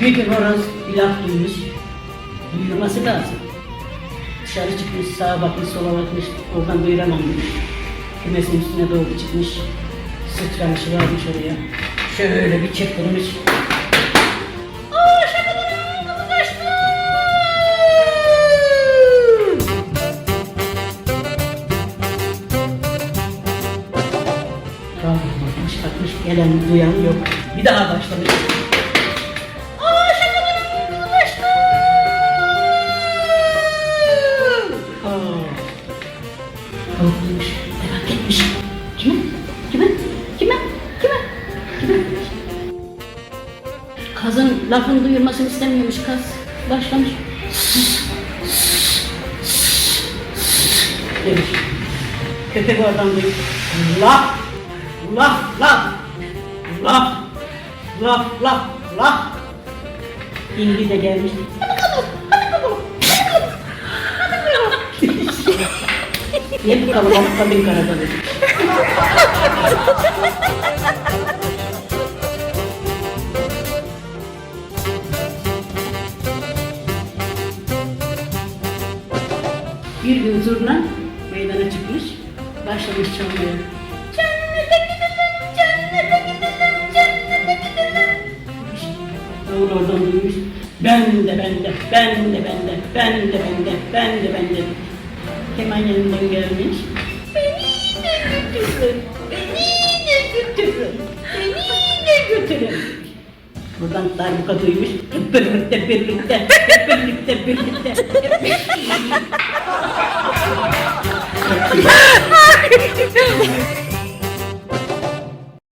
Gün horoz bir laf duymuş. Duyurması lazım. Dışarı çıkmış, sağa bakmış, sola bakmış. Oradan duyuramam demiş. Kümesin üstüne doğru çıkmış. Sıçramış, varmış oraya. Şöyle bir çırpılmış. Kalkmış, kalkmış, gelen duyan yok. Bir daha başlamış. Kalkmış, merak etmiş. Kime? Kime? Kime? Kime? Kime? Kazın lafını duyurmasını istemiyormuş kaz. Başlamış. Demiş. Köpek oradan duyuyor. Laf! Laf! Laf! Laf! Laf! Laf! Laf! İlgi de gelmiş. Niye bu kalabalık kadın karadalı? Bir gün zurna meydana çıkmış, başlamış çalmaya. Cennete gidelim, cennete gidelim, cennete gidelim. Davul oradan duymuş. Ben de ben de, ben de ben de, ben de ben de, ben de ben de. Keman yanından gelmiş. Beni de götürün, beni de götürün, beni de götürün. Buradan darbuka duymuş. Hep birlikte, birlikte, hep birlikte, birlikte, hep birlikte.